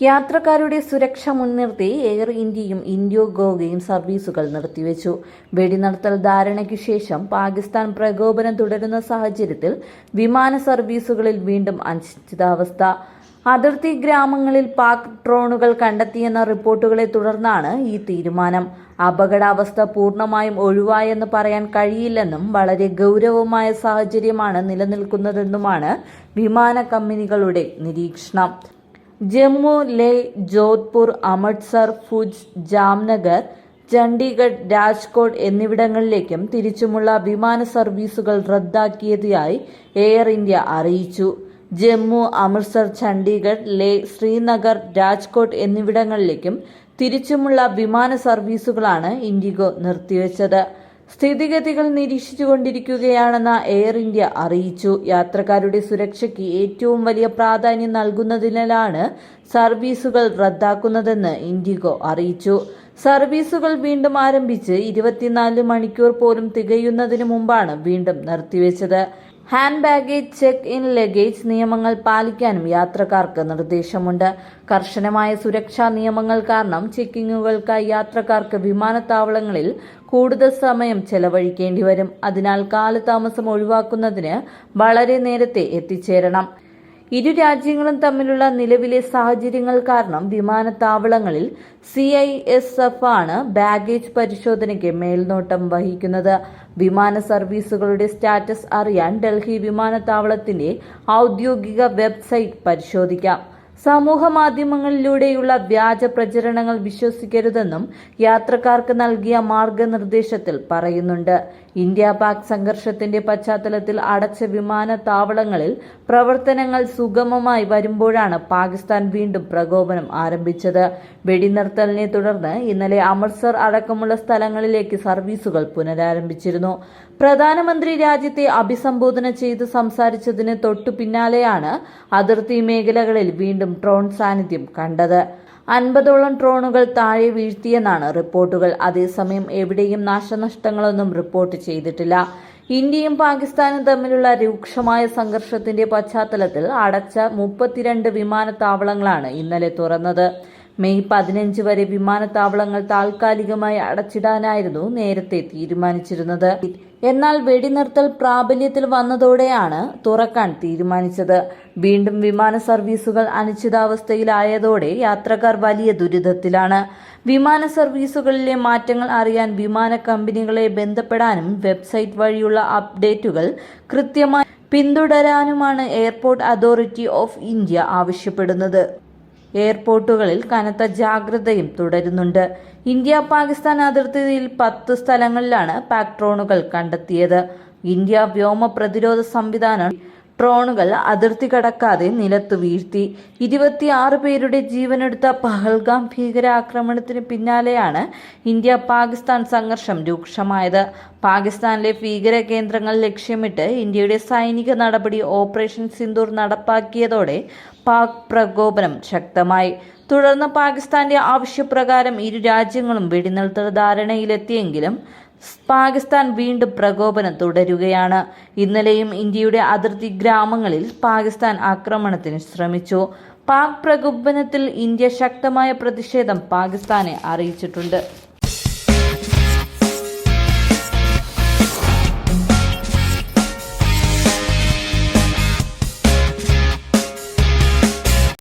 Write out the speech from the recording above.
യാത്രക്കാരുടെ സുരക്ഷ മുൻനിർത്തി എയർ ഇന്ത്യയും ഇൻഡിഗോയും സർവീസുകൾ നിർത്തിവെച്ചു. വെടിനിർത്തൽ ധാരണയ്ക്ക് ശേഷം പാകിസ്ഥാൻ പ്രകോപനം തുടരുന്ന സാഹചര്യത്തിൽ വിമാന സർവീസുകളിൽ വീണ്ടും അനിശ്ചിതാവസ്ഥ. അതിർത്തി ഗ്രാമങ്ങളിൽ പാക് ഡ്രോണുകൾ കണ്ടെത്തിയെന്ന റിപ്പോർട്ടുകളെ തുടർന്നാണ് ഈ തീരുമാനം. അപകടാവസ്ഥ പൂർണമായും ഒഴിവായെന്ന് പറയാൻ കഴിയില്ലെന്നും വളരെ ഗൗരവമായ സാഹചര്യമാണ് നിലനിൽക്കുന്നതെന്നുമാണ് വിമാന കമ്പനികളുടെ നിരീക്ഷണം. ജമ്മു ലേ ജോധ്പൂർ അമൃത്സർ ഫുജ് ജാംനഗർ ചണ്ഡീഗഡ് രാജ്കോട്ട് എന്നിവിടങ്ങളിലേക്കും തിരിച്ചുമുള്ള വിമാന സർവീസുകൾ റദ്ദാക്കിയതായി എയർ ഇന്ത്യ അറിയിച്ചു. ജമ്മു അമൃത്സർ ചണ്ഡീഗഡ് ലേ ശ്രീനഗർ രാജ്കോട്ട് എന്നിവിടങ്ങളിലേക്കും തിരിച്ചുമുള്ള വിമാന സർവീസുകളാണ് ഇൻഡിഗോ നിർത്തിവെച്ചത്. സ്ഥിതിഗതികൾ നിരീക്ഷിച്ചുകൊണ്ടിരിക്കുകയാണെന്ന് എയർ ഇന്ത്യ അറിയിച്ചു. യാത്രക്കാരുടെ സുരക്ഷയ്ക്ക് ഏറ്റവും വലിയ പ്രാധാന്യം നൽകുന്നതിനാലാണ് സർവീസുകൾ റദ്ദാക്കുന്നതെന്ന് ഇൻഡിഗോ അറിയിച്ചു. സർവീസുകൾ വീണ്ടും ആരംഭിച്ച് ഇരുപത്തിനാല് മണിക്കൂർ പോലും തികയുന്നതിന് മുമ്പാണ് വീണ്ടും നിർത്തിവെച്ചത്. Hand baggage check in luggage നിയമങ്ങൾ പാലിക്കാനും യാത്രക്കാർക്ക് നിർദ്ദേശമുണ്ട്. കർശനമായ സുരക്ഷാ നിയമങ്ങൾ കാരണം ചെക്കിങ്ങുകൾക്കായി യാത്രക്കാർക്ക് വിമാനത്താവളങ്ങളിൽ കൂടുതൽ സമയം ചെലവഴിക്കേണ്ടി വരും അതിനാൽ കാലതാമസം ഒഴിവാക്കുന്നതിന് വളരെ നേരത്തെ എത്തിച്ചേരണം. ഇരു രാജ്യങ്ങളും തമ്മിലുള്ള നിലവിലെ സാഹചര്യങ്ങൾ കാരണം വിമാനത്താവളങ്ങളിൽ സി ഐ എസ് എഫ് ആണ് ബാഗേജ് പരിശോധനയ്ക്ക് മേൽനോട്ടം വഹിക്കുന്നത്. വിമാന സർവീസുകളുടെ സ്റ്റാറ്റസ് അറിയാൻ ഡൽഹി വിമാനത്താവളത്തിന്റെ ഔദ്യോഗിക വെബ്സൈറ്റ് പരിശോധിക്കാം. സമൂഹ മാധ്യമങ്ങളിലൂടെയുള്ള വ്യാജ പ്രചരണങ്ങൾ വിശ്വസിക്കരുതെന്നും യാത്രക്കാർക്ക് നൽകിയ മാർഗനിർദ്ദേശത്തിൽ പറയുന്നുണ്ട്. ഇന്ത്യ പാക് സംഘർഷത്തിന്റെ പശ്ചാത്തലത്തിൽ അടച്ച വിമാനത്താവളങ്ങളിൽ പ്രവർത്തനങ്ങൾ സുഗമമായി വരുമ്പോഴാണ് പാകിസ്ഥാൻ വീണ്ടും പ്രകോപനം ആരംഭിച്ചത്. വെടിനിർത്തലിനെ തുടർന്ന് ഇന്നലെ അമൃത്സർ അടക്കമുള്ള സ്ഥലങ്ങളിലേക്ക് സർവീസുകൾ പുനരാരംഭിച്ചിരുന്നു. പ്രധാനമന്ത്രി രാജ്യത്തെ അഭിസംബോധന ചെയ്ത് സംസാരിച്ചതിന് തൊട്ടു പിന്നാലെയാണ് അതിർത്തി മേഖലകളിൽ വീണ്ടും ഡ്രോൺ സാന്നിധ്യം കണ്ടത്. അൻപതോളം ഡ്രോണുകൾ താഴെ വീഴ്ത്തിയെന്നാണ് റിപ്പോർട്ടുകൾ. അതേസമയം എവിടെയും നാശനഷ്ടങ്ങളൊന്നും റിപ്പോർട്ട് ചെയ്തിട്ടില്ല. ഇന്ത്യയും പാകിസ്ഥാനും തമ്മിലുള്ള രൂക്ഷമായ സംഘർഷത്തിന്റെ പശ്ചാത്തലത്തിൽ അടച്ച മുപ്പത്തിരണ്ട് വിമാനത്താവളങ്ങളാണ് ഇന്നലെ തുറന്നത്. മെയ് പതിനഞ്ച് വരെ വിമാനത്താവളങ്ങൾ താൽക്കാലികമായി അടച്ചിടാനായിരുന്നു നേരത്തെ തീരുമാനിച്ചിരുന്നത്. എന്നാൽ വെടിനിർത്തൽ പ്രാബല്യത്തിൽ വന്നതോടെയാണ് തുറക്കാൻ തീരുമാനിച്ചത്. വീണ്ടും വിമാന സർവീസുകൾ അനിശ്ചിതാവസ്ഥയിലായതോടെ യാത്രക്കാർ വലിയ ദുരിതത്തിലാണ്. വിമാന സർവീസുകളിലെ മാറ്റങ്ങൾ അറിയാൻ വിമാന കമ്പനികളെ ബന്ധപ്പെടാനും വെബ്സൈറ്റ് വഴിയുള്ള അപ്ഡേറ്റുകൾ കൃത്യമായി പിന്തുടരാനുമാണ് എയർപോർട്ട് അതോറിറ്റി ഓഫ് ഇന്ത്യ ആവശ്യപ്പെടുന്നത്. എയർപോർട്ടുകളിൽ കനത്ത ജാഗ്രതയും തുടരുന്നുണ്ട്. ഇന്ത്യ പാകിസ്ഥാൻ അതിർത്തിയിൽ പത്ത് സ്ഥലങ്ങളിലാണ് പാക്ട്രോണുകൾ കണ്ടെത്തിയത്. ഇന്ത്യ വ്യോമ പ്രതിരോധ സംവിധാനം ഡ്രോണുകൾ അതിർത്തി കടക്കാതെ നിലത്ത് വീഴ്ത്തി. ഇരുപത്തിയാറ് പേരുടെ ജീവനെടുത്ത പഹൽഗാം ഭീകരാക്രമണത്തിന് പിന്നാലെയാണ് ഇന്ത്യ പാകിസ്ഥാൻ സംഘർഷം രൂക്ഷമായത്. പാകിസ്ഥാനിലെ ഭീകര കേന്ദ്രങ്ങൾ ലക്ഷ്യമിട്ട് ഇന്ത്യയുടെ സൈനിക നടപടി ഓപ്പറേഷൻ സിന്ദൂർ നടപ്പാക്കിയതോടെ പാക് പ്രകോപനം ശക്തമായി. തുടർന്ന് പാകിസ്ഥാന്റെ ആവശ്യപ്രകാരം ഇരു രാജ്യങ്ങളും വെടിനിർത്തൽ ധാരണയിലെത്തിയെങ്കിലും പാകിസ്ഥാൻ വീണ്ടും പ്രകോപനം തുടരുകയാണ്. ഇന്നലെയും ഇന്ത്യയുടെ അതിർത്തി ഗ്രാമങ്ങളിൽ പാകിസ്ഥാൻ ആക്രമണത്തിന് ശ്രമിച്ചു. പാക് പ്രകോപനത്തിൽ ഇന്ത്യ ശക്തമായ പ്രതിഷേധം പാകിസ്ഥാനെ അറിയിച്ചിട്ടുണ്ട്.